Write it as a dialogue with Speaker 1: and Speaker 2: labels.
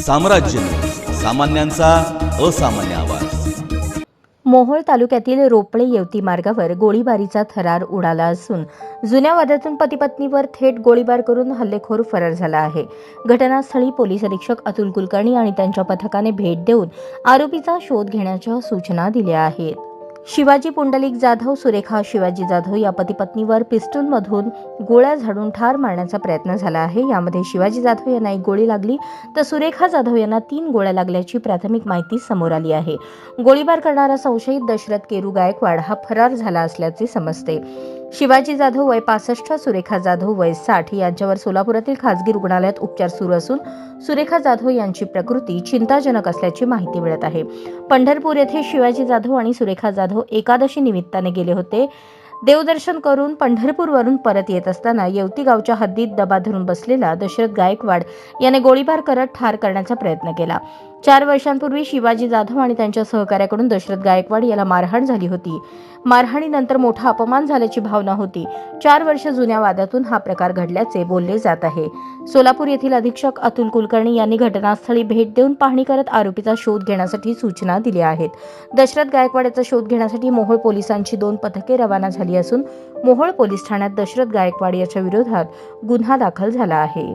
Speaker 1: साम्राज्य. सामान्यांचा असामान्य आवाज.
Speaker 2: मोहोळ तालुक्यातील रोपळे येवती मार्गावर गोळीबारीचा थरार उडाला असून जुन्या वादातून पतीपत्नीवर थेट गोळीबार करून हल्लेखोर फरार झाला आहे. घटनास्थळी पोलीस अधीक्षक अतुल कुलकर्णी आणि त्यांच्या पथकाने भेट देऊन आरोपीचा शोध घेण्याच्या सूचना दिल्या आहेत. शिवाजी पुंडलिक जाधव सुरेखा शिवाजी जाधव या पतीपत्नीवर पिस्टूलमधून गोळ्या झाडून ठार मारण्याचा प्रयत्न झाला आहे. यामध्ये शिवाजी जाधव यांना एक गोळी लागली तर सुरेखा जाधव यांना तीन गोळ्या लागल्याची प्राथमिक माहिती समोर आली आहे. गोळीबार करणारा संशयित दशरथ केरू गायकवाड हा फरार झाला असल्याचे समजते. शिवाजी जाधव वय पासष्ट सुरेखा जाधव वय साठ यांच्यावर सोलापुरातील खासगी रुग्णालयात उपचार सुरू असून सुरेखा जाधव यांची प्रकृती चिंताजनक असल्याची माहिती मिळत आहे. पंढरपूर येथे शिवाजी जाधव आणि सुरेखा जाधव एकादशी निमित्ताने गेले होते. देवदर्शन करून पंढरपूरवरून परत येत असताना येवती गावच्या हद्दीत दबा धरून बसलेला दशरथ गायकवाड याने गोळीबार करत ठार करण्याचा प्रयत्न केला. चार वर्षांपूर्वी शिवाजी जाधव आणि त्यांच्या सहकाऱ्याकडून दशरथ गायकवाड याला मारहाण झाली होती. मारहाणीनंतर मोठा अपमान झाल्याची भावना होती. चार वर्ष जुन्या वादातून हा प्रकार घडल्याचे बोलले जात आहे. सोलापूर येथील अधीक्षक अतुल कुलकर्णी यांनी घटनास्थळी भेट देऊन पाहणी करत आरोपीचा शोध घेण्यासाठी सूचना दिल्या आहेत. दशरथ गायकवाड याचा शोध घेण्यासाठी मोहोळ पोलिसांची दोन पथके रवाना झाली असून मोहोळ पोलीस ठाण्यात दशरथ गायकवाड याच्या विरोधात गुन्हा दाखल झाला आहे.